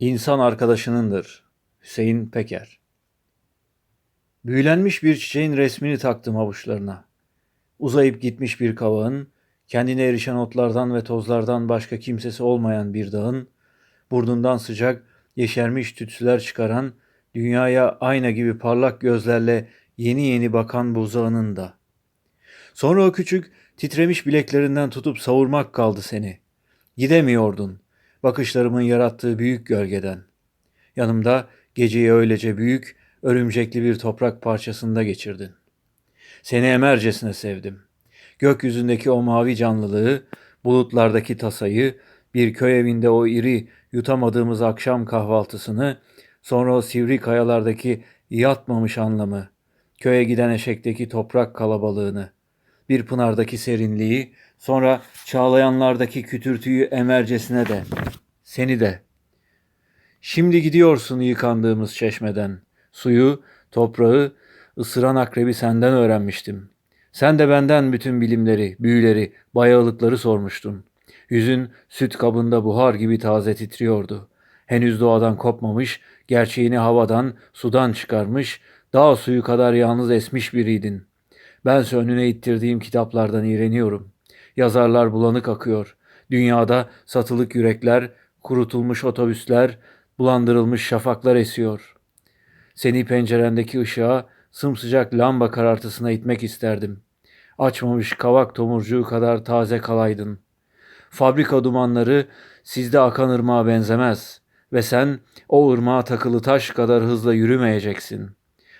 İnsan arkadaşınındır. Hüseyin Peker Büyülenmiş bir çiçeğin resmini taktım avuçlarına. Uzayıp gitmiş bir kavağın, kendine erişen otlardan ve tozlardan başka kimsesi olmayan bir dağın, burnundan sıcak, yeşermiş tütsüler çıkaran, dünyaya ayna gibi parlak gözlerle yeni yeni bakan buzağının da. Sonra o küçük, titremiş bileklerinden tutup savurmak kaldı seni. Gidemiyordun, bakışlarımın yarattığı büyük gölgeden. Yanımda geceyi öylece büyük, örümcekli bir toprak parçasında geçirdin. Seni emercesine sevdim. Gökyüzündeki o mavi canlılığı, bulutlardaki tasayı, bir köy evinde o iri, yutamadığımız akşam kahvaltısını, sonra o sivri kayalardaki yatmamış anlamı, köye giden eşekteki toprak kalabalığını, bir pınardaki serinliği, sonra çağlayanlardaki kütürtüyü emercesine de, seni de. Şimdi gidiyorsun yıkandığımız çeşmeden. Suyu, toprağı, ısıran akrebi senden öğrenmiştim. Sen de benden bütün bilimleri, büyüleri, bayağılıkları sormuştun. Yüzün süt kabında buhar gibi taze titriyordu. Henüz doğadan kopmamış, gerçeğini havadan, sudan çıkarmış, dağ suyu kadar yalnız esmiş biriydin. Bense önüne ittirdiğim kitaplardan iğreniyorum. Yazarlar bulanık akıyor. Dünyada satılık yürekler, kurutulmuş otobüsler, bulandırılmış şafaklar esiyor. Seni pencerendeki ışığa, sımsıcak lamba karartısına itmek isterdim. Açmamış kavak tomurcuğu kadar taze kalaydın. Fabrika dumanları sizde akan ırmağa benzemez ve sen o ırmağa takılı taş kadar hızla yürümeyeceksin.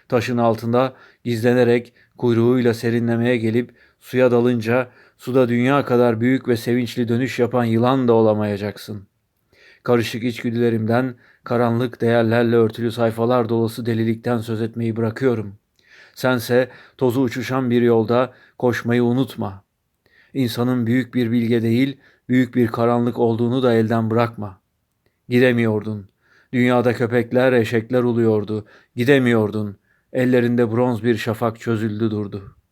Taşın altında gizlenerek kuyruğuyla serinlemeye gelip suya dalınca suda dünya kadar büyük ve sevinçli dönüş yapan yılan da olamayacaksın. Karışık içgüdülerimden karanlık değerlerle örtülü sayfalar dolusu delilikten söz etmeyi bırakıyorum. Sense tozu uçuşan bir yolda koşmayı unutma. İnsanın büyük bir bilge değil, büyük bir karanlık olduğunu da elden bırakma. Gidemiyordun. Dünyada köpekler, eşekler uluyordu. Gidemiyordun. Ellerinde bronz bir şafak çözüldü durdu.''